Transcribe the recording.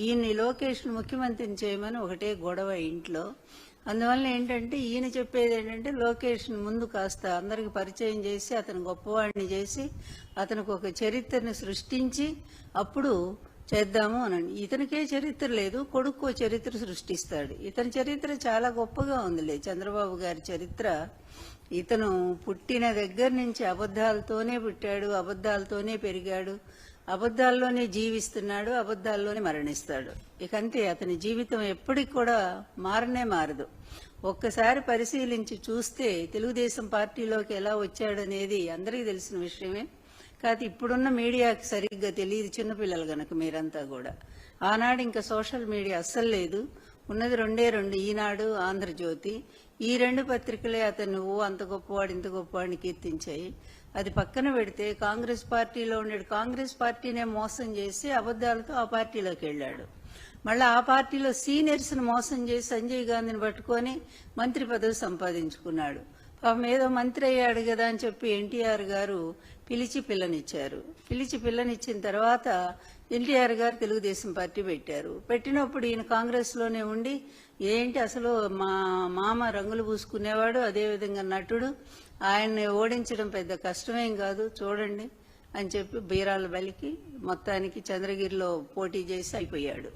ఈయన్ని లోకేష్ ముఖ్యమంత్రిని చేయమని ఒకటే గొడవ ఇంట్లో. అందువల్ల ఏంటంటే ఈయన చెప్పేది ఏంటంటే లోకేష్ ముందు కాస్త అందరికి పరిచయం చేసి అతను గొప్పవాడిని చేసి అతనికి ఒక చరిత్రను సృష్టించి అప్పుడు చేద్దాము అనండి ఇతనికే చరిత్ర లేదు కొడుకు చరిత్ర సృష్టిస్తాడు. ఇతని చరిత్ర చాలా గొప్పగా ఉందిలే. చంద్రబాబు గారి చరిత్ర ఇతను పుట్టిన దగ్గర నుంచి అబద్ధాలతోనే పుట్టాడు అబద్ధాలతోనే పెరిగాడు. అబద్ధాల్లోనే జీవిస్తున్నాడు అబద్ధాల్లోనే మరణిస్తాడు. ఇక అంతే అతని జీవితం ఎప్పటికి కూడా మారనే మారదు. ఒక్కసారి పరిశీలించి చూస్తే తెలుగుదేశం పార్టీలోకి ఎలా వచ్చాడనేది అందరికీ తెలిసిన విషయమే. కాదు ఇప్పుడున్న మీడియాకి సరిగ్గా తెలియదు చిన్నపిల్లలు గనక మీరంతా కూడా. ఆనాడు ఇంకా సోషల్ మీడియా అస్సలు లేదు. ఉన్నది రెండే రెండు ఈనాడు ఆంధ్రజ్యోతి. ఈ రెండు పత్రికలే అతను నువ్వు అంత గొప్పవాడు ఇంత గొప్పవాడిని కీర్తించాయి. అది పక్కన పెడితే కాంగ్రెస్ పార్టీలో ఉన్నాడు. కాంగ్రెస్ పార్టీనే మోసం చేసి అబద్ధాలతో ఆ పార్టీలోకి వెళ్ళాడు. మళ్ళీ ఆ పార్టీలో సీనియర్స్ను మోసం చేసి సంజయ్ గాంధీని పట్టుకొని మంత్రి పదవి సంపాదించుకున్నాడు. పాపం ఏదో మంత్రి అయ్యాడు కదా అని చెప్పి ఎన్టీఆర్ గారు పిలిచి పిల్లనిచ్చారు. పిలిచి పిల్లనిచ్చిన తర్వాత ఎన్టీఆర్ గారు తెలుగుదేశం పార్టీ పెట్టారు. పెట్టినప్పుడు ఈయన కాంగ్రెస్లోనే ఉండి ఏంటి అసలు మా మామ రంగులు పూసుకునేవాడు అదేవిధంగా నటుడు ఆయన్ని ఓడించడం పెద్ద కష్టమేం కాదు చూడండి అని చెప్పి బీరాల బలికి మొత్తానికి చంద్రగిరిలో పోటీ చేసి అయిపోయాడు.